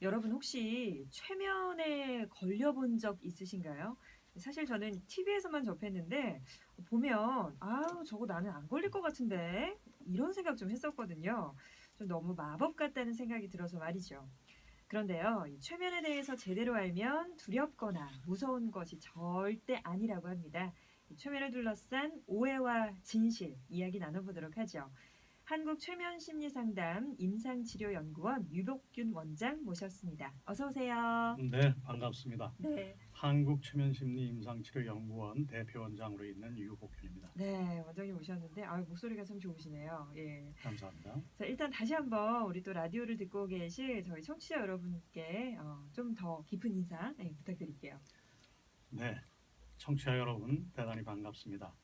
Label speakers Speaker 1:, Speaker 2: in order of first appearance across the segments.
Speaker 1: 여러분 혹시 최면에 걸려본 적 있으신가요? 사실 저는 TV에서만 접했는데 보면 아우 저거 나는 안 걸릴 것 같은데 이런 생각 좀 했었거든요. 좀 너무 마법 같다는 생각이 들어서 말이죠. 그런데요, 이 최면에 대해서 제대로 알면 두렵거나 무서운 것이 절대 아니라고 합니다. 이 최면을 둘러싼 오해와 진실 이야기 나눠보도록 하죠. 한국 최면 심리 상담 임상치료연구원 유복균 원장 모셨습니다. 어서 오세요.
Speaker 2: 네, 반갑습니다.
Speaker 1: 네,
Speaker 2: 한국 최면 심리 임상치료연구원 대표원장으로 있는 유복균입니다.
Speaker 1: 네 원장님 오셨는데 아 목소리가 참 좋으시네요. 예.
Speaker 2: 감사합니다.
Speaker 1: 자 일단 다시 한번 우리 또 라디오를 듣고 계실 저희 청취자 여러분께 어, 좀더 깊은 인사 네, 부탁드릴게요.
Speaker 2: 네, 청취자 여러분 대단히 반갑습니다.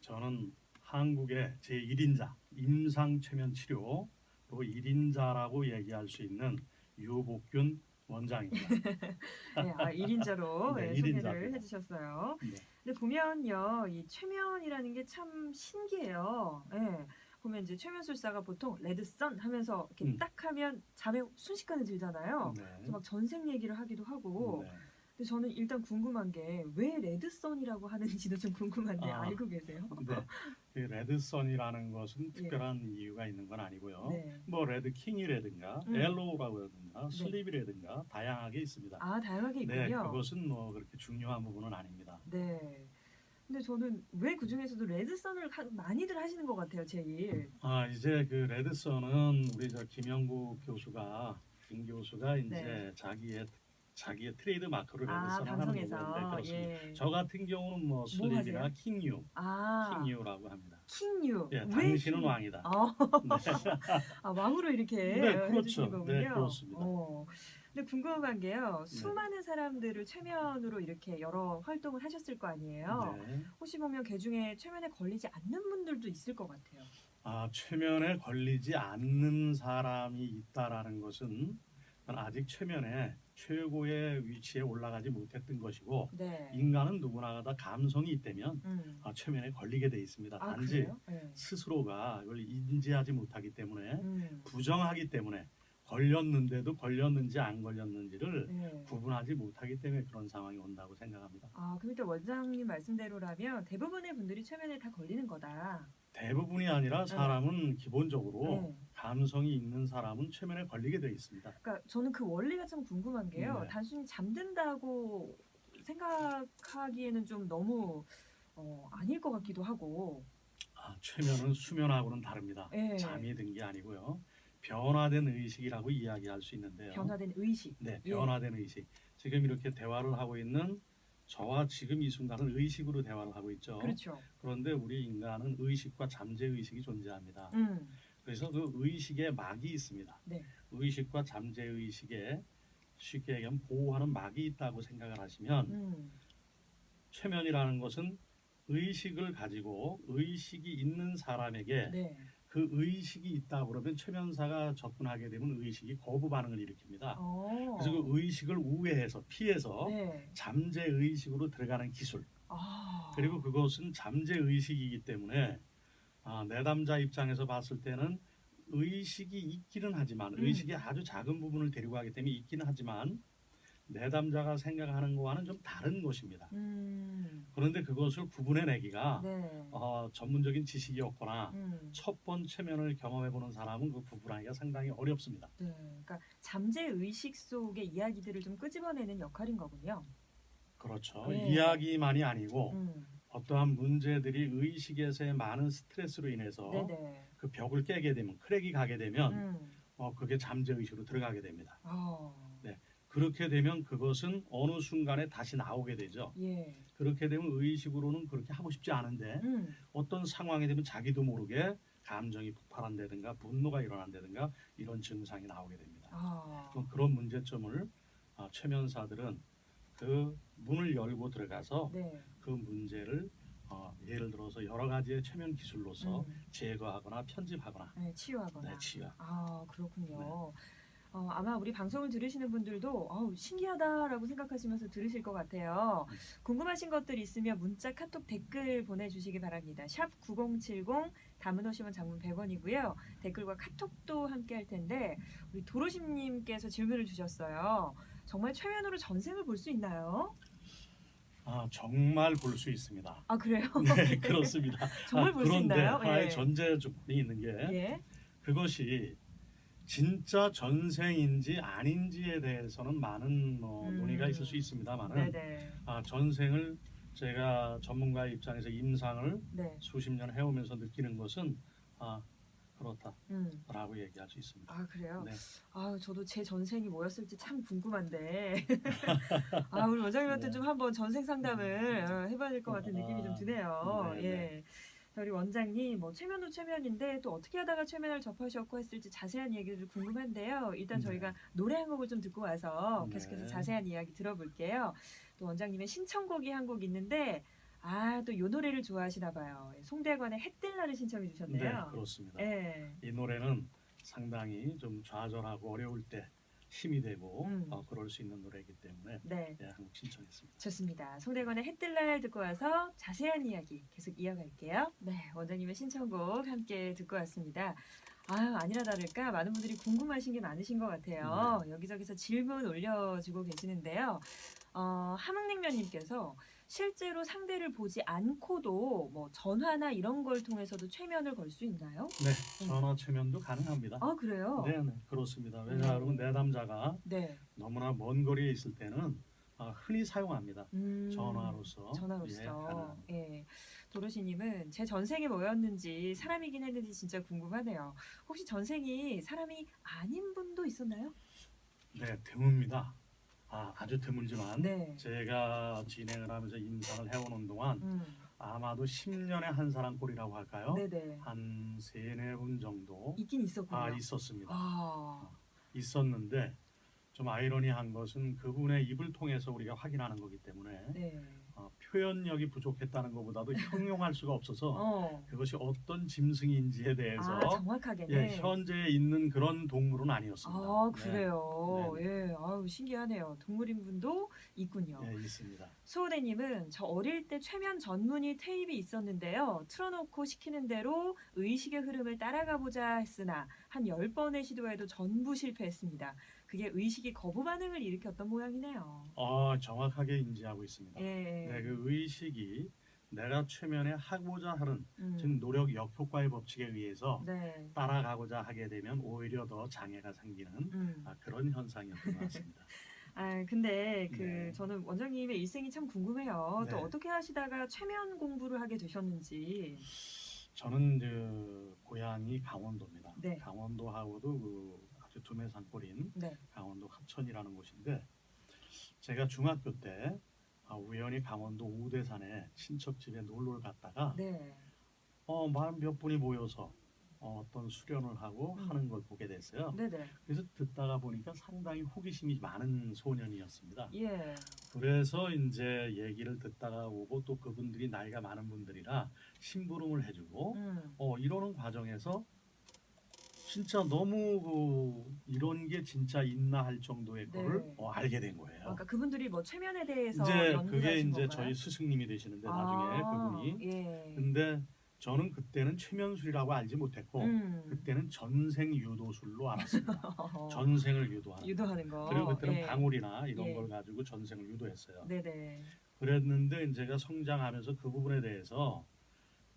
Speaker 2: 저는 한국의 제1인자 임상최면치료 또 1인자라고 얘기할 수 있는 유복균 원장입니다.
Speaker 1: 네, 아, 1인자로
Speaker 2: 네,
Speaker 1: 네. 소개를 해주셨어요.
Speaker 2: 네.
Speaker 1: 근데 보면요, 이 최면이라는 게 참 신기해요. 예. 보면 이제 최면술사가 보통 레드선 하면서 이렇게
Speaker 2: 음.
Speaker 1: 딱 하면 잠에 순식간에 들잖아요.
Speaker 2: 네.
Speaker 1: 그래서 막 전생 얘기를 하기도 하고.
Speaker 2: 네.
Speaker 1: 근데 저는 일단 궁금한 게 왜 레드선이라고 하는지도 좀 궁금한데
Speaker 2: 아.
Speaker 1: 알고 계세요?
Speaker 2: 네. 그 레드선이라는 것은 특별한 이유가 있는 건 아니고요.
Speaker 1: 예. 네.
Speaker 2: 뭐 레드킹이라든가
Speaker 1: 음.
Speaker 2: 엘로우라고 하든가
Speaker 1: 네.
Speaker 2: 슬립이라든가 다양하게 있습니다.
Speaker 1: 아 다양하게
Speaker 2: 네,
Speaker 1: 있군요.
Speaker 2: 그것은 뭐 그렇게 중요한 부분은 아닙니다.
Speaker 1: 네. 근데 저는 왜 그 중에서도 레드선을 가- 많이들 하시는 것 같아요, 제일.
Speaker 2: 아 이제 그 레드선은 우리 저 김영국 교수가 김 교수가 이제
Speaker 1: 네.
Speaker 2: 자기의 자기의 트레이드 마크로
Speaker 1: 아
Speaker 2: 레드선 하는
Speaker 1: 방송에서
Speaker 2: 네.
Speaker 1: 예.
Speaker 2: 저 같은 경우는 뭐 슬립이나
Speaker 1: 하세요?
Speaker 2: 킹유,
Speaker 1: 아
Speaker 2: 킹유라고 합니다.
Speaker 1: 킹유.
Speaker 2: 예,
Speaker 1: 왜
Speaker 2: 당신은
Speaker 1: 킹유?
Speaker 2: 왕이다.
Speaker 1: 아,
Speaker 2: 네.
Speaker 1: 아, 왕으로 이렇게
Speaker 2: 네, 그렇죠.
Speaker 1: 해주시는 거군요.
Speaker 2: 네, 그렇습니다.
Speaker 1: 어. 근데 궁금한 게요.
Speaker 2: 네.
Speaker 1: 수많은 사람들을 최면으로 이렇게 여러 활동을 하셨을 거 아니에요.
Speaker 2: 네.
Speaker 1: 혹시 보면 그 중에 최면에 걸리지 않는 분들도 있을 것 같아요.
Speaker 2: 아 최면에 걸리지 않는 사람이 있다라는 것은 아직 최면에 최고의 위치에 올라가지 못했던 것이고
Speaker 1: 네.
Speaker 2: 인간은 누구나 다 감성이 있다면
Speaker 1: 음.
Speaker 2: 아, 최면에 걸리게 돼 있습니다.
Speaker 1: 아,
Speaker 2: 단지?
Speaker 1: 네.
Speaker 2: 스스로가 이걸 인지하지 못하기 때문에
Speaker 1: 음.
Speaker 2: 부정하기 때문에 걸렸는데도 걸렸는지 안 걸렸는지를
Speaker 1: 네.
Speaker 2: 구분하지 못하기 때문에 그런 상황이 온다고 생각합니다.
Speaker 1: 아, 그러니까 원장님 말씀대로라면 대부분의 분들이 최면에 다 걸리는 거다.
Speaker 2: 대부분이 아니라 사람은 기본적으로
Speaker 1: 네.
Speaker 2: 감성이 있는 사람은 최면에 걸리게 돼 있습니다.
Speaker 1: 그러니까 저는 그 원리가 참 궁금한 게요.
Speaker 2: 네.
Speaker 1: 단순히 잠든다고 생각하기에는 좀 너무 어, 아닐 것 같기도 하고.
Speaker 2: 아, 최면은 수면하고는 다릅니다.
Speaker 1: 네.
Speaker 2: 잠이 든 게 아니고요. 변화된 의식이라고 이야기할 수 있는데요.
Speaker 1: 변화된 의식.
Speaker 2: 네,
Speaker 1: 예.
Speaker 2: 변화된 의식. 지금 이렇게 대화를 하고 있는 저와 지금 이 순간은 의식으로 대화를 하고 있죠.
Speaker 1: 그렇죠.
Speaker 2: 그런데 우리 인간은 의식과 잠재 의식이 존재합니다.
Speaker 1: 음.
Speaker 2: 그래서 그 의식에 막이 있습니다.
Speaker 1: 네.
Speaker 2: 의식과 잠재 의식에 쉽게 얘기하면 보호하는 막이 있다고 생각을 하시면
Speaker 1: 음.
Speaker 2: 최면이라는 것은 의식을 가지고 의식이 있는 사람에게
Speaker 1: 네.
Speaker 2: 그 의식이 있다 그러면 최면사가 접근하게 되면 의식이 거부 반응을 일으킵니다.
Speaker 1: 어.
Speaker 2: 그래서 그 의식을 우회해서 피해서
Speaker 1: 네.
Speaker 2: 잠재 의식으로 들어가는 기술.
Speaker 1: 아.
Speaker 2: 그리고 그것은 잠재 의식이기 때문에 아, 내담자 입장에서 봤을 때는 의식이 있기는 하지만
Speaker 1: 음.
Speaker 2: 의식의 아주 작은 부분을 데리고 가기 때문에 있기는 하지만 내담자가 생각하는 거와는 좀 다른 것입니다.
Speaker 1: 음.
Speaker 2: 그런데 그것을 구분해내기가
Speaker 1: 네.
Speaker 2: 어, 전문적인 지식이 없거나
Speaker 1: 음.
Speaker 2: 첫 번째 면을 경험해보는 사람은 그 구분하기가 상당히 어렵습니다.
Speaker 1: 네. 그러니까 잠재 의식 속의 이야기들을 좀 끄집어내는 역할인 거군요.
Speaker 2: 그렇죠.
Speaker 1: 네.
Speaker 2: 이야기만이 아니고
Speaker 1: 음.
Speaker 2: 어떠한 문제들이 의식에서의 많은 스트레스로 인해서
Speaker 1: 네네.
Speaker 2: 그 벽을 깨게 되면 크랙이 가게 되면
Speaker 1: 음.
Speaker 2: 어, 그게 잠재 의식으로 들어가게 됩니다.
Speaker 1: 어.
Speaker 2: 그렇게 되면 그것은 어느 순간에 다시 나오게 되죠.
Speaker 1: 예.
Speaker 2: 그렇게 되면 의식으로는 그렇게 하고 싶지 않은데
Speaker 1: 음.
Speaker 2: 어떤 상황이 되면 자기도 모르게 감정이 폭발한다든가 분노가 일어난다든가 이런 증상이 나오게 됩니다.
Speaker 1: 아.
Speaker 2: 그런 문제점을 아, 최면사들은 그 문을 열고 들어가서
Speaker 1: 네.
Speaker 2: 그 문제를 어, 예를 들어서 여러 가지의 최면 기술로서
Speaker 1: 음.
Speaker 2: 제거하거나 편집하거나
Speaker 1: 네, 치유하거나.
Speaker 2: 네, 치유.
Speaker 1: 아 그렇군요. 어, 아마 우리 방송을 들으시는 분들도 어우, 신기하다라고 생각하시면서 들으실 것 같아요.
Speaker 2: 음.
Speaker 1: 궁금하신 것들 있으면 문자, 카톡, 댓글 보내주시기 바랍니다. 샵 9070 담은 오시면 장문 100원이고요. 댓글과 카톡도 함께 할 텐데 우리 도로심님께서 질문을 주셨어요. 정말 최면으로 전생을 볼 수 있나요?
Speaker 2: 아 정말 볼 수 있습니다.
Speaker 1: 아 그래요?
Speaker 2: 네 그렇습니다.
Speaker 1: 정말
Speaker 2: 아,
Speaker 1: 볼 수
Speaker 2: 그런데
Speaker 1: 있나요?
Speaker 2: 하나의
Speaker 1: 예.
Speaker 2: 전제 조건이 있는 게
Speaker 1: 예.
Speaker 2: 그것이 진짜 전생인지 아닌지에 대해서는 많은 어,
Speaker 1: 음.
Speaker 2: 논의가 있을 수 있습니다만은
Speaker 1: 네네.
Speaker 2: 아, 전생을 제가 전문가의 입장에서 임상을
Speaker 1: 네.
Speaker 2: 수십 년 해오면서 느끼는 것은 아 그렇다라고
Speaker 1: 음.
Speaker 2: 얘기할 수 있습니다.
Speaker 1: 아 그래요?
Speaker 2: 네.
Speaker 1: 아 저도 제 전생이 뭐였을지 참 궁금한데 아 우리 원장님한테
Speaker 2: 네.
Speaker 1: 좀 한번 전생 상담을 어, 해봐야 될 것 같은 느낌이 좀 드네요.
Speaker 2: 네,
Speaker 1: 예. 자, 우리 원장님 뭐 최면도 최면인데 또 어떻게 하다가 최면을 접하셨고 했을지 자세한 얘기를 궁금한데요. 일단
Speaker 2: 네.
Speaker 1: 저희가 노래 한 곡을 좀 듣고 와서
Speaker 2: 네.
Speaker 1: 계속해서 자세한 이야기 들어볼게요. 또 원장님의 신청곡이 한 곡 있는데 아또요 노래를 좋아하시나 봐요. 송대관의 해뜰 날을 신청해
Speaker 2: 네,
Speaker 1: 주셨네요.
Speaker 2: 그렇습니다.
Speaker 1: 예.
Speaker 2: 이 노래는 상당히 좀 좌절하고 어려울 때 힘이 되고
Speaker 1: 음.
Speaker 2: 어, 그럴 수 있는 노래이기 때문에
Speaker 1: 네.
Speaker 2: 예, 한곡 신청했습니다.
Speaker 1: 좋습니다. 송대관의 해뜰날 듣고 와서 자세한 이야기 계속 이어갈게요. 네, 원장님의 신청곡 함께 듣고 왔습니다. 아, 아니라 다를까 많은 분들이 궁금하신 게 많으신 것 같아요. 여기저기서 질문 올려주고 계시는데요. 어, 함흥냉면님께서 실제로 상대를 보지 않고도 뭐 전화나 이런 걸 통해서도 최면을 걸 수 있나요?
Speaker 2: 네, 전화 최면도 가능합니다.
Speaker 1: 아, 그래요?
Speaker 2: 네, 네, 그렇습니다. 왜냐하면 내담자가
Speaker 1: 네.
Speaker 2: 너무나 먼 거리에 있을 때는 아, 흔히 사용합니다.
Speaker 1: 음,
Speaker 2: 전화로서.
Speaker 1: 전화로서.
Speaker 2: 예.
Speaker 1: 예. 도로시님은 제 전생이 뭐였는지 사람이긴 했는지 진짜 궁금하네요. 혹시 전생이 사람이 아닌 분도 있었나요?
Speaker 2: 네, 드뭅니다. 아, 아주 드물지만
Speaker 1: 네.
Speaker 2: 제가 진행을 하면서 임상을 해오는 동안
Speaker 1: 음.
Speaker 2: 아마도 10년에 한 사람 꼴이라고 할까요?
Speaker 1: 네네.
Speaker 2: 한 세네 분 정도
Speaker 1: 있긴 있었군요.
Speaker 2: 아, 있었습니다.
Speaker 1: 아,
Speaker 2: 있었는데 좀 아이러니한 것은 그분의 입을 통해서 우리가 확인하는 거기 때문에
Speaker 1: 네.
Speaker 2: 어, 표현력이 부족했다는 것보다도 형용할 수가 없어서
Speaker 1: 어.
Speaker 2: 그것이 어떤 짐승인지에 대해서
Speaker 1: 아, 정확하게는.
Speaker 2: 예, 현재 있는 그런 동물은 아니었습니다.
Speaker 1: 아, 그래요.
Speaker 2: 네.
Speaker 1: 예, 아유, 신기하네요. 동물인 분도 있군요.
Speaker 2: 네, 예, 있습니다.
Speaker 1: 수호대님은 저 어릴 때 최면 전문의 테이프 있었는데요. 틀어놓고 시키는 대로 의식의 흐름을 따라가 보자 했으나 한 10번의 시도에도 전부 실패했습니다. 그게 의식이 거부 반응을 일으켰던 모양이네요.
Speaker 2: 아, 정확하게 인지하고 있습니다.
Speaker 1: 예.
Speaker 2: 네, 그 의식이 내가 최면에 하고자 하는
Speaker 1: 음,
Speaker 2: 즉 노력 역효과의 법칙에 의해서
Speaker 1: 네.
Speaker 2: 따라가고자 하게 되면 오히려 더 장애가 생기는
Speaker 1: 음.
Speaker 2: 아, 그런 현상이었던 것 같습니다.
Speaker 1: 아, 근데 그
Speaker 2: 네.
Speaker 1: 저는 원장님의 일생이 참 궁금해요. 또
Speaker 2: 네.
Speaker 1: 어떻게 하시다가 최면 공부를 하게 되셨는지.
Speaker 2: 저는 그 고향이 강원도입니다.
Speaker 1: 네.
Speaker 2: 강원도하고도 그 두메 산골인
Speaker 1: 네.
Speaker 2: 강원도 합천이라는 곳인데 제가 중학교 때 아, 우연히 강원도 우대산에 친척 집에 놀러를 갔다가
Speaker 1: 네.
Speaker 2: 어, 몇 분이 모여서 어, 어떤 수련을 하고
Speaker 1: 음.
Speaker 2: 하는 걸 보게 됐어요.
Speaker 1: 네, 네.
Speaker 2: 그래서 듣다가 보니까 상당히 호기심이 많은 소년이었습니다.
Speaker 1: 예.
Speaker 2: 그래서 이제 얘기를 듣다가 오고 또 그분들이 나이가 많은 분들이라 심부름을 해주고
Speaker 1: 음.
Speaker 2: 어, 이러는 과정에서 진짜 너무 그 이런 게 진짜 있나 할 정도의
Speaker 1: 네.
Speaker 2: 거를 어, 알게 된 거예요.
Speaker 1: 그러니까 그분들이 뭐 최면에 대해서
Speaker 2: 이제
Speaker 1: 연구를
Speaker 2: 그게
Speaker 1: 하신
Speaker 2: 이제
Speaker 1: 건가요?
Speaker 2: 저희 스승님이 되시는데 나중에
Speaker 1: 아,
Speaker 2: 그분이
Speaker 1: 예.
Speaker 2: 근데 저는 그때는 최면술이라고 알지 못했고
Speaker 1: 음.
Speaker 2: 그때는 전생 유도술로 알았습니다. 전생을 유도하는 거.
Speaker 1: 유도하는 거.
Speaker 2: 그리고 그때는
Speaker 1: 예.
Speaker 2: 방울이나 이런
Speaker 1: 예.
Speaker 2: 걸 가지고 전생을 유도했어요.
Speaker 1: 네네.
Speaker 2: 그랬는데 제가 성장하면서 그 부분에 대해서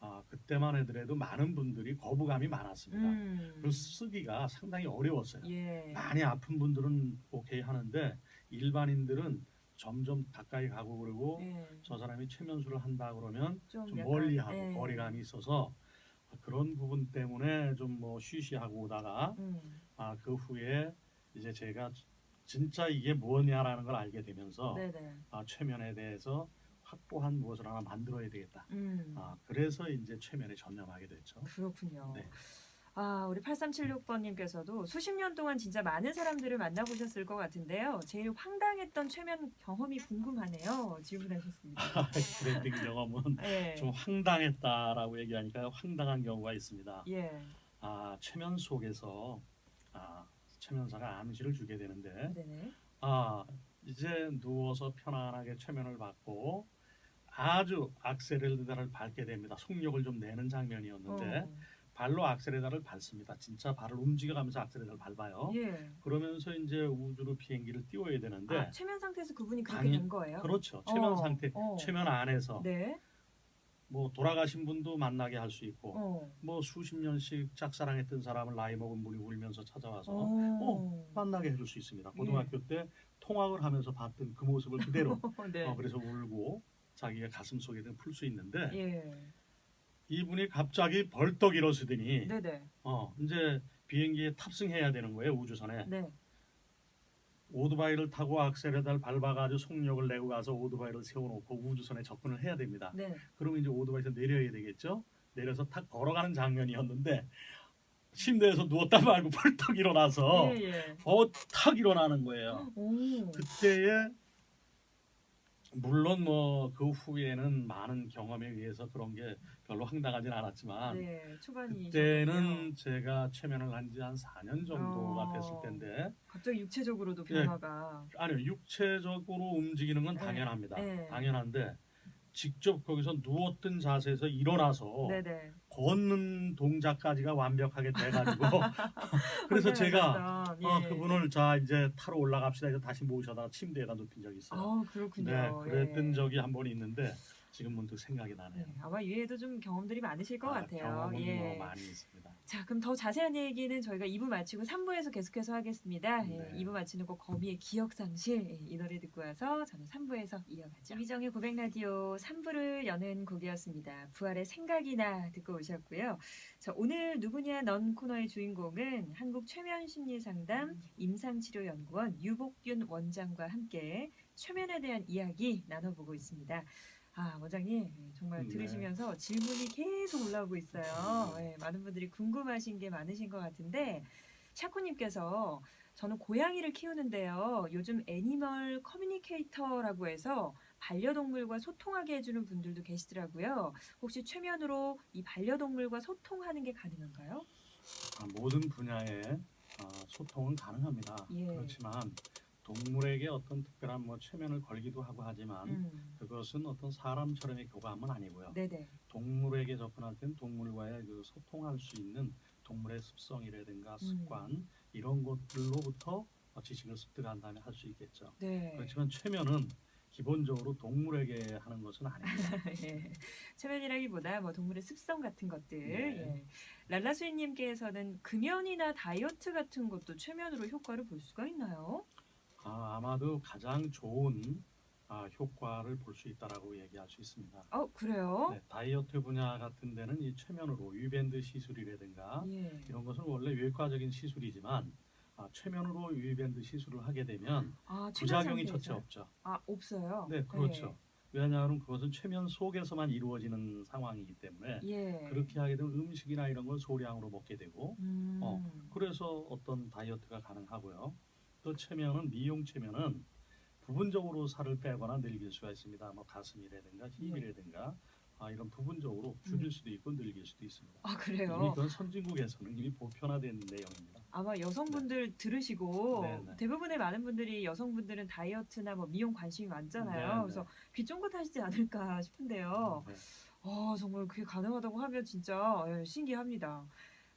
Speaker 2: 아, 그때만 해더라도 많은 분들이 거부감이 많았습니다.
Speaker 1: 음.
Speaker 2: 그 쓰기가 상당히 어려웠어요.
Speaker 1: 예.
Speaker 2: 많이 아픈 분들은 오케이 하는데 일반인들은 점점 가까이 가고 그러고
Speaker 1: 예.
Speaker 2: 저 사람이 최면술을 한다 그러면
Speaker 1: 좀,
Speaker 2: 좀 멀리하고
Speaker 1: 예.
Speaker 2: 거리감이 있어서 그런 부분 때문에 좀 뭐 쉬쉬하고 오다가
Speaker 1: 음.
Speaker 2: 아, 그 후에 이제 제가 진짜 이게 뭐냐라는 걸 알게 되면서
Speaker 1: 네네.
Speaker 2: 아, 최면에 대해서 확보한 무엇을 하나 만들어야 되겠다.
Speaker 1: 음.
Speaker 2: 아, 그래서 이제 최면에 전념하게 됐죠.
Speaker 1: 그렇군요.
Speaker 2: 네.
Speaker 1: 아, 우리 8376번님께서도 수십 년 동안 진짜 많은 사람들을 만나보셨을 것 같은데요. 제일 황당했던 최면 경험이 궁금하네요. 질문하셨습니다.
Speaker 2: 그랬던 경험은
Speaker 1: 예.
Speaker 2: 좀 황당했다라고 얘기하니까 황당한 경우가 있습니다.
Speaker 1: 예.
Speaker 2: 아, 최면 속에서 아, 최면사가 암시를 주게 되는데
Speaker 1: 네네.
Speaker 2: 아 이제 누워서 편안하게 최면을 받고 아주 악셀레다를 밟게 됩니다. 속력을 좀 내는 장면이었는데
Speaker 1: 어.
Speaker 2: 발로 악셀레다를 밟습니다. 진짜 발을 움직여가면서 악셀레다를 밟아요.
Speaker 1: 예.
Speaker 2: 그러면서 이제 우주로 비행기를 띄워야 되는데
Speaker 1: 아, 최면 상태에서 그분이 그렇게 된 거예요?
Speaker 2: 그렇죠. 최면
Speaker 1: 어,
Speaker 2: 상태,
Speaker 1: 어.
Speaker 2: 최면 안에서
Speaker 1: 네.
Speaker 2: 뭐 돌아가신 분도 만나게 할 수 있고
Speaker 1: 어.
Speaker 2: 뭐 수십 년씩 짝사랑했던 사람을 나이 먹은 분이 울면서 찾아와서
Speaker 1: 어.
Speaker 2: 만나게 해줄 수 있습니다. 고등학교 때 통학을 하면서 봤던 그 모습을 그대로
Speaker 1: 네.
Speaker 2: 어, 그래서 울고 자기가 가슴 속에든 풀 수 있는데
Speaker 1: 예.
Speaker 2: 이분이 갑자기 벌떡 일어서더니
Speaker 1: 네네.
Speaker 2: 어 이제 비행기에 탑승해야 되는 거예요 우주선에
Speaker 1: 네.
Speaker 2: 오토바이를 타고 악셀에달 밟아가지고 속력을 내고 가서 오토바이를 세워놓고 우주선에 접근을 해야 됩니다.
Speaker 1: 네.
Speaker 2: 그러면 이제 오토바이에서 내려야 되겠죠. 내려서 탁 걸어가는 장면이었는데 침대에서 누웠다 말고 벌떡 일어나서
Speaker 1: 예, 예.
Speaker 2: 어탁 일어나는 거예요.
Speaker 1: 오.
Speaker 2: 그때에 물론 뭐 그 후에는 많은 경험에 의해서 그런 게 별로 황당하진 않았지만
Speaker 1: 네. 초반이
Speaker 2: 그때는 제가 최면을 한 지 한 4년 정도가
Speaker 1: 어.
Speaker 2: 됐을 텐데
Speaker 1: 갑자기 육체적으로도
Speaker 2: 예.
Speaker 1: 변화가
Speaker 2: 아니요 육체적으로 움직이는 건
Speaker 1: 네.
Speaker 2: 당연합니다.
Speaker 1: 네.
Speaker 2: 당연한데 직접 거기서 누웠던 자세에서 일어나서
Speaker 1: 네네.
Speaker 2: 걷는 동작까지가 완벽하게 돼가지고 그래서 제가
Speaker 1: 예.
Speaker 2: 어, 그분을 자 이제 타러 올라갑시다 해서 다시 모셔다 침대에다 눕힌 적이 있어요.
Speaker 1: 아 그렇군요.
Speaker 2: 네, 그랬던
Speaker 1: 예.
Speaker 2: 적이 한 번 있는데 지금 문득 생각이 나네요.
Speaker 1: 네, 아마 이외에도 좀 경험들이 많으실 것
Speaker 2: 아,
Speaker 1: 같아요.
Speaker 2: 경험은
Speaker 1: 예.
Speaker 2: 뭐 많이 있습니다.
Speaker 1: 자, 그럼 더 자세한 얘기는 저희가 2부 마치고 3부에서 계속해서 하겠습니다. 예,
Speaker 2: 네.
Speaker 1: 2부 마치는 곡 거미의 기억상실 예, 이 노래 듣고 와서 저는 3부에서 이어가죠. 이정의 고백 라디오 3부를 여는 곡이었습니다. 부활의 생각이나 듣고 오셨고요. 자, 오늘 누구냐 넌 코너의 주인공은 한국 최면 심리 상담 임상치료연구원 유복균 원장과 함께 최면에 대한 이야기 나눠보고 있습니다. 아 원장님 예, 정말
Speaker 2: 네.
Speaker 1: 들으시면서 질문이 계속 올라오고 있어요. 예, 많은 분들이 궁금하신 게 많으신 것 같은데 샤코님께서 저는 고양이를 키우는데요. 요즘 애니멀 커뮤니케이터라고 해서 반려동물과 소통하게 해주는 분들도 계시더라고요. 혹시 최면으로 이 반려동물과 소통하는 게 가능한가요?
Speaker 2: 아, 모든 분야에 아, 소통은 가능합니다.
Speaker 1: 예.
Speaker 2: 그렇지만 동물에게 어떤 특별한 뭐 최면을 걸기도 하고 하지만
Speaker 1: 음,
Speaker 2: 그것은 어떤 사람처럼의 교감은 아니고요.
Speaker 1: 네네.
Speaker 2: 동물에게 접근할 땐 동물과의 그 소통할 수 있는 동물의 습성이라든가 습관 이런 것들로부터 어, 지식을 습득한 다음에 할 수 있겠죠.
Speaker 1: 네.
Speaker 2: 그렇지만 최면은 기본적으로 동물에게 하는 것은 아닙니다.
Speaker 1: 예. 최면이라기보다 뭐 동물의 습성 같은 것들.
Speaker 2: 네.
Speaker 1: 예. 랄라수인님께서는 금연이나 다이어트 같은 것도 최면으로 효과를 볼 수가 있나요?
Speaker 2: 아, 아마도 가장 좋은 아, 효과를 볼 수 있다라고 얘기할 수 있습니다.
Speaker 1: 어 그래요?
Speaker 2: 네, 다이어트 분야 같은 데는 이 최면으로 위밴드 시술이라든가
Speaker 1: 예.
Speaker 2: 이런 것은 원래 외과적인 시술이지만 아, 최면으로 위밴드 시술을 하게 되면
Speaker 1: 아 최면
Speaker 2: 부작용이
Speaker 1: 상태에서요?
Speaker 2: 첫째 없죠.
Speaker 1: 아 없어요.
Speaker 2: 네, 그렇죠. 왜냐하면 그것은 최면 속에서만 이루어지는 상황이기 때문에
Speaker 1: 예.
Speaker 2: 그렇게 하게 되면 음식이나 이런 걸 소량으로 먹게 되고
Speaker 1: 음.
Speaker 2: 어, 그래서 어떤 다이어트가 가능하고요. 또 최면은 미용 최면은 부분적으로 살을 빼거나 늘릴 수가 있습니다. 뭐 가슴이라든가 힙이라든가 아, 이런 부분적으로 줄일
Speaker 1: 음.
Speaker 2: 수도 있고 늘릴 수도 있습니다.
Speaker 1: 아
Speaker 2: 이미
Speaker 1: 그래요.
Speaker 2: 그건 선진국에서는 이미 보편화된 내용입니다.
Speaker 1: 아마 여성분들 들으시고
Speaker 2: 네, 네.
Speaker 1: 대부분의 많은 분들이 여성분들은 다이어트나 뭐 미용 관심이 많잖아요.
Speaker 2: 네, 네.
Speaker 1: 그래서 귀 쫑긋 하시지 않을까 싶은데요.
Speaker 2: 네.
Speaker 1: 아 정말 그게 가능하다고 하면 진짜 예, 신기합니다.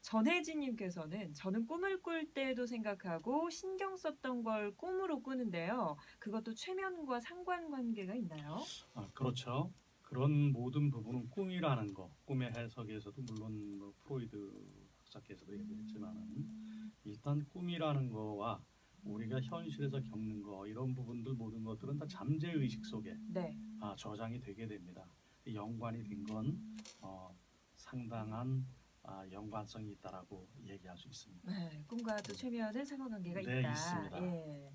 Speaker 1: 전혜진님께서는 저는 꿈을 꿀 때도 생각하고 신경 썼던 걸 꿈으로 꾸는데요. 그것도 최면과 상관관계가 있나요?
Speaker 2: 아, 그렇죠. 그런 모든 부분은 꿈이라는 거, 꿈의 해석에서도 물론 뭐 프로이드 학자께서도 얘기했지만은 일단 꿈이라는 거와 우리가 현실에서 겪는 거 이런 부분들 모든 것들은 다 잠재 의식 속에
Speaker 1: 네.
Speaker 2: 아, 저장이 되게 됩니다. 이 연관이 된건 어, 상당한 아, 연관성이 있다라고 얘기할 수 있습니다.
Speaker 1: 네, 꿈과 또 최면은 상관관계가
Speaker 2: 네,
Speaker 1: 있다.
Speaker 2: 있습니다.
Speaker 1: 예.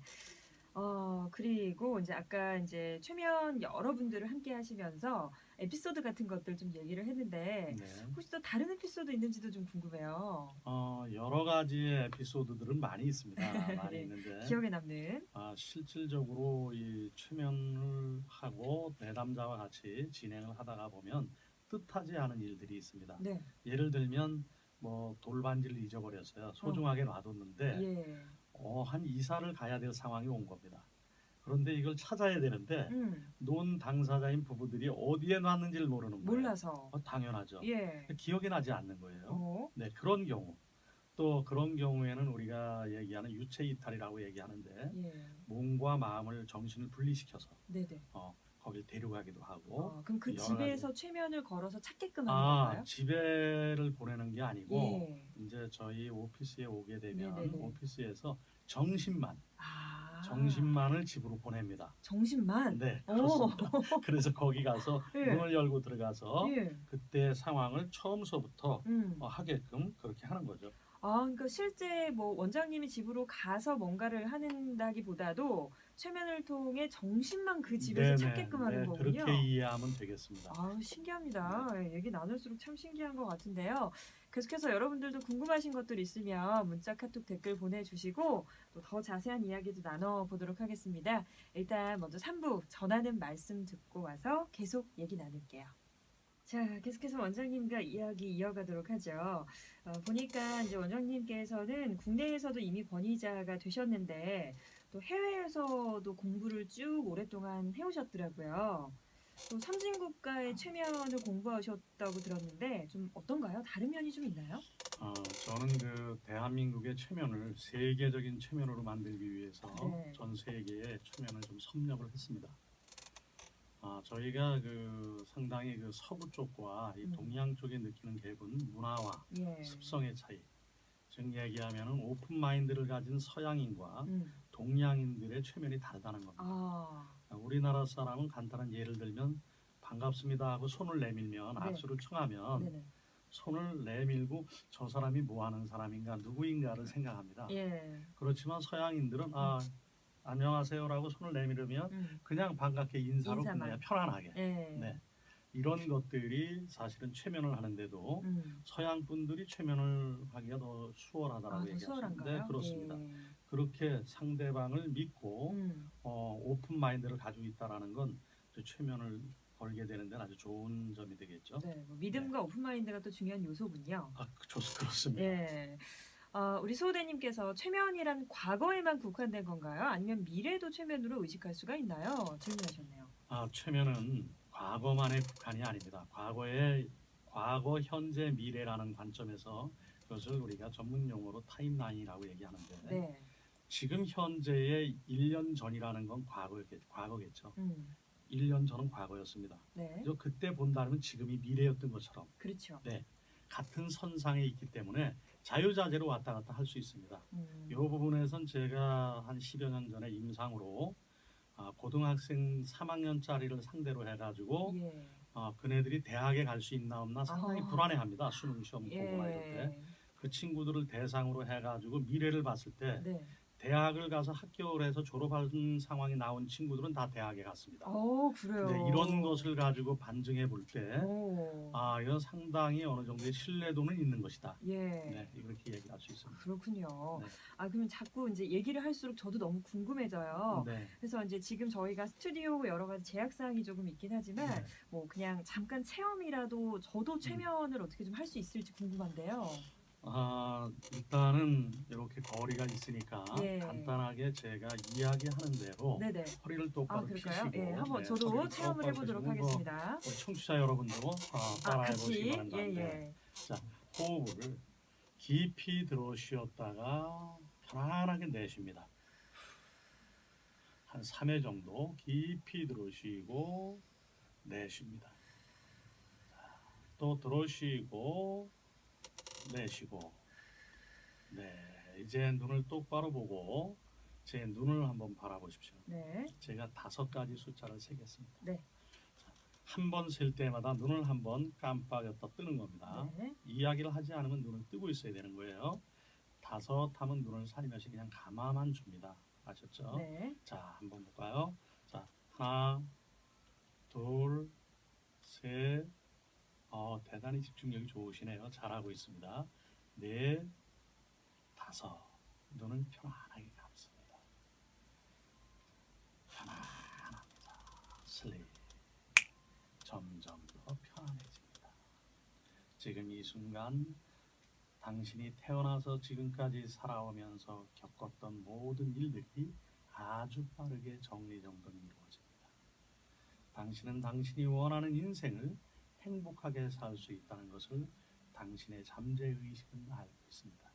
Speaker 1: 어 그리고 이제 아까 이제 최면 여러분들을 함께 하시면서 에피소드 같은 것들 좀 얘기를 했는데
Speaker 2: 네.
Speaker 1: 혹시 또 다른 에피소드 있는지도 좀 궁금해요.
Speaker 2: 어, 여러 가지의 에피소드들은 많이 있습니다. 많이
Speaker 1: 예.
Speaker 2: 있는데
Speaker 1: 기억에 남는.
Speaker 2: 아, 실질적으로 이 최면을 하고 내담자와 같이 진행을 하다가 보면 뜻하지 않은 일들이 있습니다.
Speaker 1: 네.
Speaker 2: 예를 들면 뭐 돌반지를 잊어버렸어요. 소중하게 놔뒀는데
Speaker 1: 예.
Speaker 2: 어, 한 이사를 가야 될 상황이 온 겁니다. 그런데 이걸 찾아야 되는데
Speaker 1: 음,
Speaker 2: 논 당사자인 부부들이 어디에 놨는지를 모르는 거예요.
Speaker 1: 몰라서.
Speaker 2: 어, 당연하죠.
Speaker 1: 예.
Speaker 2: 기억이 나지 않는 거예요.
Speaker 1: 어,
Speaker 2: 네, 그런 경우. 또 그런 경우에는 우리가 얘기하는 유체 이탈이라고 얘기하는데
Speaker 1: 예.
Speaker 2: 몸과 마음을 정신을 분리시켜서
Speaker 1: 네네.
Speaker 2: 어, 거길 데려가기도 하고
Speaker 1: 어, 그럼 그
Speaker 2: 여러
Speaker 1: 집에서 최면을 걸어서 찾게끔 하는
Speaker 2: 아
Speaker 1: 건가요?
Speaker 2: 지배를 보내는 게 아니고
Speaker 1: 예.
Speaker 2: 이제 저희 오피스에 오게 되면
Speaker 1: 네네네.
Speaker 2: 오피스에서 정신만
Speaker 1: 아.
Speaker 2: 정신만을 집으로 보냅니다.
Speaker 1: 정신만.
Speaker 2: 네
Speaker 1: 오.
Speaker 2: 그렇습니다. 그래서 거기 가서
Speaker 1: 예.
Speaker 2: 문을 열고 들어가서
Speaker 1: 예.
Speaker 2: 그때 상황을 처음서부터
Speaker 1: 음.
Speaker 2: 어, 하게끔 그렇게 하는 거죠.
Speaker 1: 아, 그러니까 실제 뭐 원장님이 집으로 가서 뭔가를 하는다기보다도 최면을 통해 정신만 그 집에서
Speaker 2: 네네,
Speaker 1: 찾게끔 하는
Speaker 2: 네,
Speaker 1: 거군요.
Speaker 2: 그렇게 이해하면 되겠습니다.
Speaker 1: 아, 신기합니다. 예, 얘기 나눌수록 참 신기한 것 같은데요. 계속해서 여러분들도 궁금하신 것들 있으면 문자, 카톡 댓글 보내주시고 또 더 자세한 이야기도 나눠보도록 하겠습니다. 일단 먼저 3부 전하는 말씀 듣고 와서 계속 얘기 나눌게요. 자, 계속해서 원장님과 이야기 이어가도록 하죠. 어, 보니까 이제 원장님께서는 국내에서도 이미 권위자가 되셨는데 또 해외에서도 공부를 쭉 오랫동안 해오셨더라고요. 또 선진국가의 최면을 공부하셨다고 들었는데 좀 어떤가요? 다른 면이 좀 있나요?
Speaker 2: 어, 저는 그 대한민국의 최면을 세계적인 최면으로 만들기 위해서
Speaker 1: 네.
Speaker 2: 전 세계에 최면을 좀 섭렵을 했습니다. 아, 저희가 그 상당히 그 서부 쪽과 이
Speaker 1: 음.
Speaker 2: 동양 쪽에 느끼는 갭은 문화와
Speaker 1: 예.
Speaker 2: 습성의 차이. 즉 얘기하면은 오픈 마인드를 가진 서양인과
Speaker 1: 음.
Speaker 2: 동양인들의 최면이 다르다는 겁니다.
Speaker 1: 아,
Speaker 2: 우리나라 사람은 간단한 예를 들면 반갑습니다 하고 손을 내밀면
Speaker 1: 네.
Speaker 2: 악수를 청하면
Speaker 1: 네네.
Speaker 2: 손을 내밀고 저 사람이 뭐 하는 사람인가 누구인가를 생각합니다.
Speaker 1: 예.
Speaker 2: 그렇지만 서양인들은 아 안녕하세요라고 손을 내밀으면
Speaker 1: 음.
Speaker 2: 그냥 반갑게 인사로
Speaker 1: 인사만.
Speaker 2: 그냥 편안하게
Speaker 1: 예.
Speaker 2: 네. 이런 것들이 사실은 최면을 하는데도
Speaker 1: 음.
Speaker 2: 서양 분들이 최면을 하기가 더 수월하다라고
Speaker 1: 아, 더
Speaker 2: 얘기하시는데
Speaker 1: 수월한가요?
Speaker 2: 그렇습니다.
Speaker 1: 예.
Speaker 2: 그렇게 상대방을 믿고
Speaker 1: 음.
Speaker 2: 어, 오픈 마인드를 가지고 있다라는 건 최면을 걸게 되는 데는 아주 좋은 점이 되겠죠.
Speaker 1: 네, 뭐 믿음과 오픈 마인드가 또 중요한 요소군요.
Speaker 2: 아, 그- 좋, 그렇습니다.
Speaker 1: 예. 어, 우리 소대님께서 최면이란 과거에만 국한된 건가요? 아니면 미래도 최면으로 의식할 수가 있나요? 질문하셨네요.
Speaker 2: 아, 최면은 과거만의 국한이 아닙니다. 과거의 과거, 현재, 미래라는 관점에서 그것을 우리가 전문 용어로 타임라인이라고 얘기하는데
Speaker 1: 네.
Speaker 2: 지금 현재의 1년 전이라는 건 과거겠, 과거겠죠.
Speaker 1: 음.
Speaker 2: 1년 전은 과거였습니다.
Speaker 1: 네.
Speaker 2: 그래서 그때 본다면 지금이 미래였던 것처럼
Speaker 1: 그렇죠.
Speaker 2: 같은 선상에 있기 때문에 자유자재로 왔다 갔다 할 수 있습니다.
Speaker 1: 음.
Speaker 2: 이 부분에선 제가 한 10여 년 전에 임상으로 아, 고등학생 3학년짜리를 상대로 해가지고
Speaker 1: 예.
Speaker 2: 어, 그네들이 대학에 갈 수 있나 없나 상당히
Speaker 1: 아.
Speaker 2: 불안해합니다. 수능 시험 보거나 이럴 때.
Speaker 1: 예.
Speaker 2: 그 친구들을 대상으로 해가지고 미래를 봤을 때
Speaker 1: 네.
Speaker 2: 대학을 가서 합격을 해서 졸업하는 상황이 나온 친구들은 다 대학에 갔습니다.
Speaker 1: 어, 그래요.
Speaker 2: 네, 이런 것을 가지고 반증해 볼 때,
Speaker 1: 오.
Speaker 2: 아, 이건 상당히 어느 정도의 신뢰도는 있는 것이다.
Speaker 1: 예.
Speaker 2: 네, 이렇게 얘기할 수 있습니다.
Speaker 1: 그렇군요.
Speaker 2: 네.
Speaker 1: 아, 그러면 자꾸 이제 얘기를 할수록 저도 너무 궁금해져요.
Speaker 2: 네.
Speaker 1: 그래서 이제 지금 저희가 스튜디오 여러 가지 제약 사항이 조금 있긴 하지만
Speaker 2: 네.
Speaker 1: 뭐 그냥 잠깐 체험이라도 저도 최면을 어떻게 좀 할 수 있을지 궁금한데요.
Speaker 2: 아, 일단은 이렇게 거리가 있으니까
Speaker 1: 예.
Speaker 2: 간단하게 제가 이야기하는 대로
Speaker 1: 네네.
Speaker 2: 허리를
Speaker 1: 아
Speaker 2: 똑바로
Speaker 1: 그럴까요?
Speaker 2: 펴시고
Speaker 1: 예, 한번
Speaker 2: 네,
Speaker 1: 저도
Speaker 2: 허리를
Speaker 1: 체험을
Speaker 2: 똑바로
Speaker 1: 해보도록
Speaker 2: 펴시고 뭐
Speaker 1: 하겠습니다.
Speaker 2: 우리 청취자 여러분도 어,
Speaker 1: 아
Speaker 2: 따라해
Speaker 1: 같이
Speaker 2: 보시기 바랍니다.
Speaker 1: 예
Speaker 2: 네.
Speaker 1: 예.
Speaker 2: 호흡을 깊이 들어 쉬었다가 편안하게 내쉽니다. 한 3회 정도 깊이 들어 쉬고 내쉽니다. 자, 또 들어 쉬고 내쉬고 네 이제 눈을 똑바로 보고 제 눈을 한번 바라보십시오.
Speaker 1: 네.
Speaker 2: 제가 다섯 가지 숫자를 세겠습니다.
Speaker 1: 네.
Speaker 2: 한 번 셀 때마다 눈을 한 번 깜빡였다 뜨는 겁니다.
Speaker 1: 네.
Speaker 2: 이야기를 하지 않으면 눈을 뜨고 있어야 되는 거예요. 다섯 하면 눈을 살리면서 그냥 감아만 줍니다. 아셨죠?
Speaker 1: 네.
Speaker 2: 자, 한번 볼까요? 자, 하나, 둘, 셋. 어, 대단히 집중력이 좋으시네요. 잘하고 있습니다. 넷, 다섯. 눈을 편안하게 감습니다. 편안합니다. 슬립. 점점 더 편안해집니다. 지금 이 순간 당신이 태어나서 지금까지 살아오면서 겪었던 모든 일들이 아주 빠르게 정리정돈이 이루어집니다. 당신은 당신이 원하는 인생을 행복하게 살 수 있다는 것을 당신의 잠재 의식은 알고 있습니다.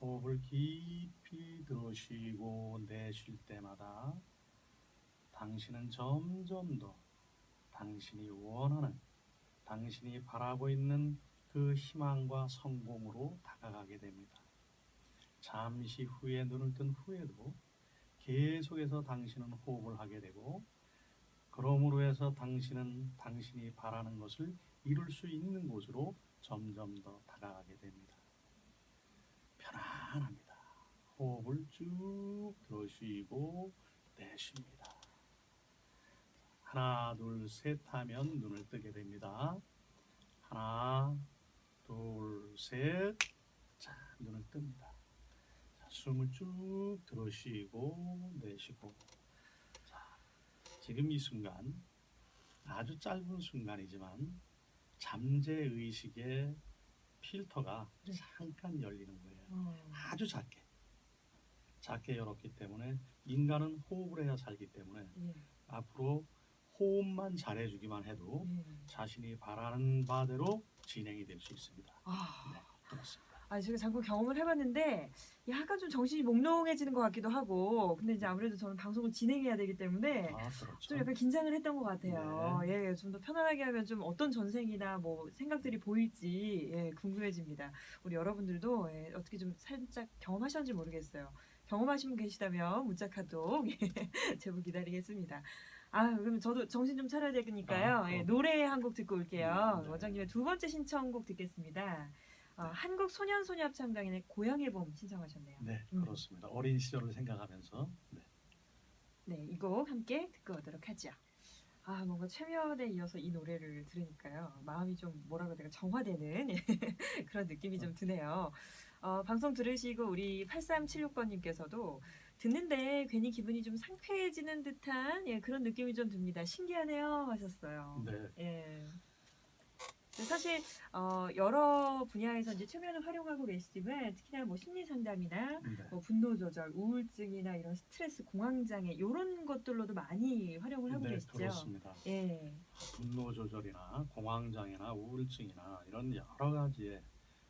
Speaker 2: 호흡을 깊이 들어쉬고 내쉴 때마다 당신은 점점 더 당신이 원하는 당신이 바라고 있는 그 희망과 성공으로 다가가게 됩니다. 잠시 후에 눈을 뜬 후에도 계속해서 당신은 호흡을 하게 되고 그러므로 해서 당신은 당신이 바라는 것을 이룰 수 있는 곳으로 점점 더 다가가게 됩니다. 편안합니다. 호흡을 쭉 들어쉬고 내쉽니다. 하나, 둘, 셋 하면 눈을 뜨게 됩니다. 하나, 둘, 셋. 자, 눈을 뜹니다. 자, 숨을 쭉 들어쉬고 내쉬고. 자, 지금 이 순간 아주 짧은 순간이지만 잠재 의식의 필터가
Speaker 1: 네.
Speaker 2: 잠깐 열리는 거예요.
Speaker 1: 어,
Speaker 2: 아주 작게. 작게 열었기 때문에 인간은 호흡을 해야 살기 때문에
Speaker 1: 예,
Speaker 2: 앞으로 호흡만 잘해주기만 해도
Speaker 1: 예.
Speaker 2: 자신이 바라는 바대로 진행이 될 수 있습니다.
Speaker 1: 아,
Speaker 2: 네, 그렇습니다.
Speaker 1: 아, 제가 잠깐 경험을 해봤는데 약간 좀 정신이 몽롱해지는 것 같기도 하고 근데 이제 아무래도 저는 방송을 진행해야 되기 때문에
Speaker 2: 아, 그렇죠.
Speaker 1: 좀 약간 긴장을 했던 것 같아요. 예, 좀 더 편안하게 하면 좀 어떤 전생이나 뭐 생각들이 보일지 예, 궁금해집니다. 우리 여러분들도 예, 어떻게 좀 살짝 경험하셨는지 모르겠어요. 경험하신 분 계시다면 문자 카톡 예, 제보 기다리겠습니다. 아, 그럼 저도 정신 좀 차려야 되니까요.
Speaker 2: 아,
Speaker 1: 예. 노래 한 곡 듣고 올게요.
Speaker 2: 음, 네.
Speaker 1: 원장님의 두 번째 신청곡 듣겠습니다. 어, 한국 소년 소녀 합창단의 고향의 봄 신청하셨네요.
Speaker 2: 네,
Speaker 1: 음.
Speaker 2: 그렇습니다. 어린 시절을 생각하면서 네.
Speaker 1: 네, 이 곡 함께 듣고 오도록 하죠. 아, 뭔가 최면에 이어서 이 노래를 들으니까요. 마음이 좀 뭐라고 해야 되나 정화되는 그런 느낌이 좀 드네요. 어, 방송 들으시고 우리 8376번님께서도 듣는데 괜히 기분이 좀 상쾌해지는 듯한 예, 그런 느낌이 좀 듭니다. 신기하네요 하셨어요.
Speaker 2: 네.
Speaker 1: 예. 사실 어, 여러 분야에서 이제 최면을 활용하고 계시지만 특히나 뭐 심리 상담이나
Speaker 2: 네.
Speaker 1: 뭐 분노 조절, 우울증이나 이런 스트레스 공황 장애 이런 것들로도 많이 활용을 하고
Speaker 2: 네,
Speaker 1: 계시죠.
Speaker 2: 그렇습니다.
Speaker 1: 예.
Speaker 2: 분노 조절이나 공황 장애나 우울증이나 이런 여러 가지에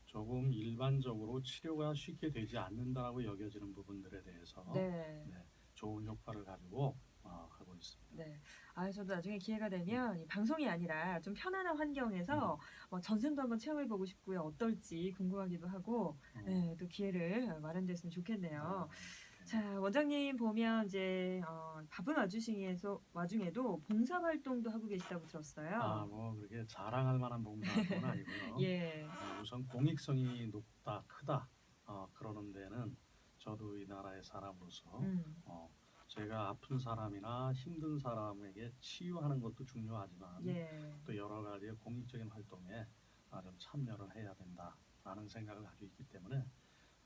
Speaker 2: 조금 일반적으로 치료가 쉽게 되지 않는다고 여겨지는 부분들에 대해서
Speaker 1: 네.
Speaker 2: 네, 좋은 효과를 가지고 어, 하고 있습니다.
Speaker 1: 네. 아, 저도 나중에 기회가 되면 이 방송이 아니라 좀 편안한 환경에서 뭐 전생도 한번 체험해 보고 싶고요. 어떨지 궁금하기도 하고,
Speaker 2: 어,
Speaker 1: 네, 또 기회를 마련됐으면 좋겠네요.
Speaker 2: 네.
Speaker 1: 자, 원장님 보면 이제 어, 바쁜 와주시에서 와중에도 봉사 활동도 하고 계시다고 들었어요.
Speaker 2: 아, 뭐 그렇게 자랑할 만한 봉사는 아니고요.
Speaker 1: 예.
Speaker 2: 어, 우선 공익성이 높다, 크다 어, 그러는 데는 저도 이 나라의 사람으로서
Speaker 1: 음.
Speaker 2: 어, 제가 아픈 사람이나 힘든 사람에게 치유하는 것도 중요하지만
Speaker 1: 예.
Speaker 2: 또 여러 가지의 공익적인 활동에 아, 좀 참여를 해야 된다라는 생각을 가지고 있기 때문에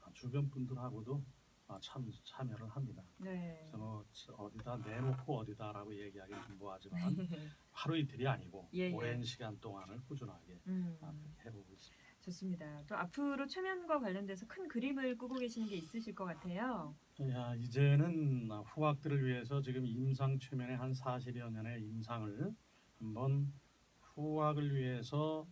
Speaker 2: 아, 주변 분들하고도 아, 참 참여를 합니다.
Speaker 1: 네.
Speaker 2: 그래서 뭐 어디다 내놓고 어디다라고 얘기하기는 좀 뭐하지만 하루 이틀이 아니고
Speaker 1: 예, 예.
Speaker 2: 오랜 시간 동안을 꾸준하게
Speaker 1: 음.
Speaker 2: 해보고 있습니다.
Speaker 1: 좋습니다. 또 앞으로 최면과 관련돼서 큰 그림을 꾸고 계시는 게 있으실 것 같아요.
Speaker 2: 야, 이제는 후학들을 위해서 지금 임상 최면의 한 40여 년의 임상을 한번 후학을 위해서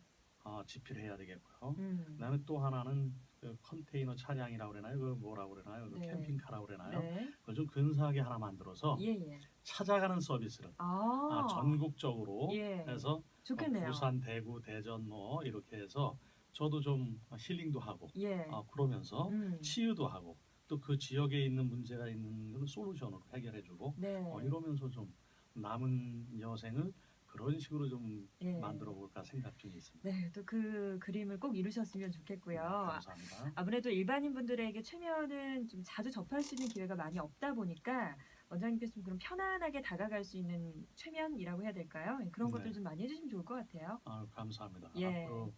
Speaker 2: 어, 집필해야 되겠고요.
Speaker 1: 음.
Speaker 2: 그다음에 또 하나는 그 컨테이너 차량이라고 그러나요? 그 뭐라고 그러나요? 그
Speaker 1: 네.
Speaker 2: 캠핑카라고 그러나요?
Speaker 1: 네.
Speaker 2: 그걸 좀 근사하게 하나 만들어서
Speaker 1: 예, 예.
Speaker 2: 찾아가는 서비스를
Speaker 1: 아,
Speaker 2: 아, 전국적으로
Speaker 1: 예.
Speaker 2: 해서
Speaker 1: 좋겠네요.
Speaker 2: 어, 부산, 대구, 대전 뭐 이렇게 해서 저도 좀 힐링도 하고
Speaker 1: 예.
Speaker 2: 어, 그러면서
Speaker 1: 음.
Speaker 2: 치유도 하고 또 그 지역에 있는 문제가 있는 건 솔루션으로 해결해주고
Speaker 1: 네.
Speaker 2: 어, 이러면서 좀 남은 여생을 그런 식으로 좀
Speaker 1: 예.
Speaker 2: 만들어 볼까 생각 중에 있습니다.
Speaker 1: 네, 또 그 그림을 꼭 이루셨으면 좋겠고요. 아,
Speaker 2: 감사합니다.
Speaker 1: 아무래도 일반인 분들에게 최면은 좀 자주 접할 수 있는 기회가 많이 없다 보니까 원장님께서 좀 그런 편안하게 다가갈 수 있는 최면이라고 해야 될까요? 예, 그런
Speaker 2: 네.
Speaker 1: 것들 좀 많이 해주시면 좋을 것 같아요.
Speaker 2: 아, 감사합니다.
Speaker 1: 예.
Speaker 2: 앞으로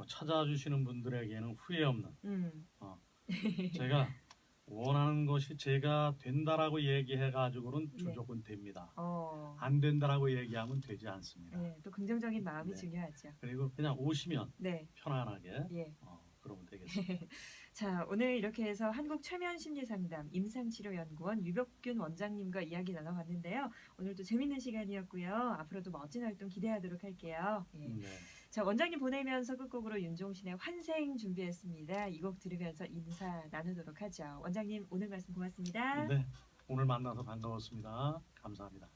Speaker 2: 뭐 찾아주시는 분들에게는 후회 없는
Speaker 1: 음.
Speaker 2: 제가 원하는 것이 제가 된다라고 얘기해 가지고는
Speaker 1: 네.
Speaker 2: 무조건 됩니다.
Speaker 1: 어.
Speaker 2: 안 된다라고 얘기하면 되지 않습니다.
Speaker 1: 네, 또 긍정적인 마음이
Speaker 2: 네.
Speaker 1: 중요하죠.
Speaker 2: 그리고 그냥 오시면
Speaker 1: 네,
Speaker 2: 편안하게
Speaker 1: 예.
Speaker 2: 어, 그러면 되겠습니다.
Speaker 1: 자, 오늘 이렇게 해서 한국 최면 심리 상담 임상치료 연구원 유벽균 원장님과 이야기 나눠봤는데요. 오늘도 재밌는 시간이었고요. 앞으로도 멋진 활동 기대하도록 할게요. 예.
Speaker 2: 네.
Speaker 1: 자, 원장님 보내면서 끝곡으로 윤종신의 환생 준비했습니다. 이 곡 들으면서 인사 나누도록 하죠. 원장님 오늘 말씀 고맙습니다.
Speaker 2: 네. 오늘 만나서 반가웠습니다. 감사합니다.